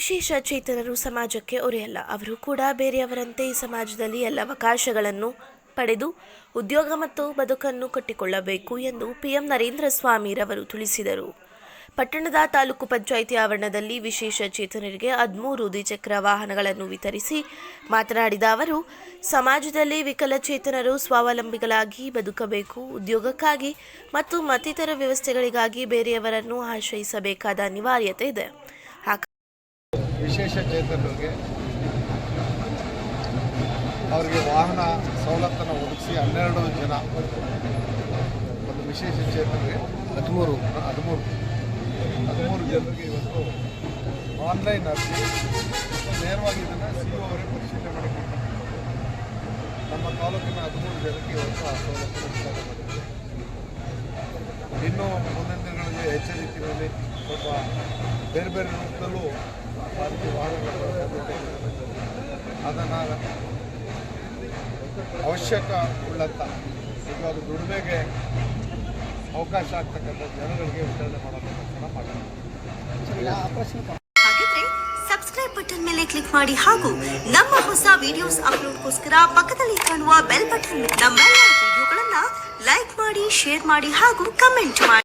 ವಿಶೇಷ ಚೇತನರು ಸಮಾಜಕ್ಕೆ ಒರೆಯಲ್ಲ. ಅವರು ಕೂಡ ಬೇರೆಯವರಂತೆ ಈ ಸಮಾಜದಲ್ಲಿ ಎಲ್ಲ ಅವಕಾಶಗಳನ್ನು ಪಡೆದು ಉದ್ಯೋಗ ಮತ್ತು ಬದುಕನ್ನು ಕಟ್ಟಿಕೊಳ್ಳಬೇಕು ಎಂದು ಪಿಎಂ ನರೇಂದ್ರ ಸ್ವಾಮಿರವರು ತಿಳಿಸಿದರು. ಪಟ್ಟಣದ ತಾಲೂಕು ಪಂಚಾಯಿತಿ ಆವರಣದಲ್ಲಿ ವಿಶೇಷ ಚೇತನರಿಗೆ ಹದಿಮೂರು ದ್ವಿಚಕ್ರ ವಾಹನಗಳನ್ನು ವಿತರಿಸಿ ಮಾತನಾಡಿದ ಅವರು, ಸಮಾಜದಲ್ಲಿ ವಿಕಲಚೇತನರು ಸ್ವಾವಲಂಬಿಗಳಾಗಿ ಬದುಕಬೇಕು. ಉದ್ಯೋಗಕ್ಕಾಗಿ ಮತ್ತು ಮತ್ತಿತರ ವ್ಯವಸ್ಥೆಗಳಿಗಾಗಿ ಬೇರೆಯವರನ್ನು ಆಶ್ರಯಿಸಬೇಕಾದ ಅನಿವಾರ್ಯತೆ ಇದೆ. ವಿಶೇಷ ಚೇತನರಿಗೆ ಅವರಿಗೆ ವಾಹನ ಸವಲತ್ತನ್ನು ಒದಗಿಸಿ ಹನ್ನೆರಡು ಜನ ಒಂದು ವಿಶೇಷ ಚೇತನರಿಗೆ ಹದಿಮೂರು ಹದಿಮೂರು ಹದಿಮೂರು ಜನರಿಗೆ ಇವತ್ತು ಆನ್ಲೈನ್ ಅರ್ಜಿ ನೇರವಾಗಿ ಇದನ್ನು ಸಿ ಒ ಅವರೇ ಪರಿಶೀಲನೆ ಮಾಡಿಕೊಡ್ತಾರೆ ನಮ್ಮ ತಾಲೂಕಿನ ಹದಿಮೂರು ಜನಕ್ಕೆ ಇವತ್ತು ಆ ಸವಲತ್ತು ಇನ್ನು ಮುಂದಿನ ದಿನಗಳಲ್ಲಿ ಹೆಚ್ಚಿನ ರೀತಿಯಲ್ಲಿ ಸ್ವಲ್ಪ ಬೇರೆ ಬೇರೆ ರೂಪದಲ್ಲೂ ಅದನ್ನು ಅವಶ್ಯಕ ಉಳ್ಳಂಥ ನಿಜವಾದ ದುಡಿಮೆಗೆ ಅವಕಾಶ ಆಗ್ತಕ್ಕಂಥ ಜನಗಳಿಗೆ ವಿತರಣೆ ಮಾಡೋದಕ್ಕೋಸ್ಕರ ಮಾಡ್ತಾರೆ ಹಾಗಿದ್ರೆ ಸಬ್ಸ್ಕ್ರೈಬ್ ಬಟನ್ ಮೇಲೆ ಕ್ಲಿಕ್ ಮಾಡಿ ಹಾಗೂ ನಮ್ಮ ಹೊಸ ವಿಡಿಯೋಸ್ ಅಪ್ಲೋಡ್ಗೋಸ್ಕರ ಪಕ್ಕದಲ್ಲಿ ಕಾಣುವ ಬೆಲ್ ಬಟನ್ ನಮ್ಮೆಲ್ಲ ವಿಡಿಯೋಗಳನ್ನ ಲೈಕ್ ಮಾಡಿ ಶೇರ್ ಮಾಡಿ ಹಾಗೂ ಕಮೆಂಟ್ ಮಾಡಿ.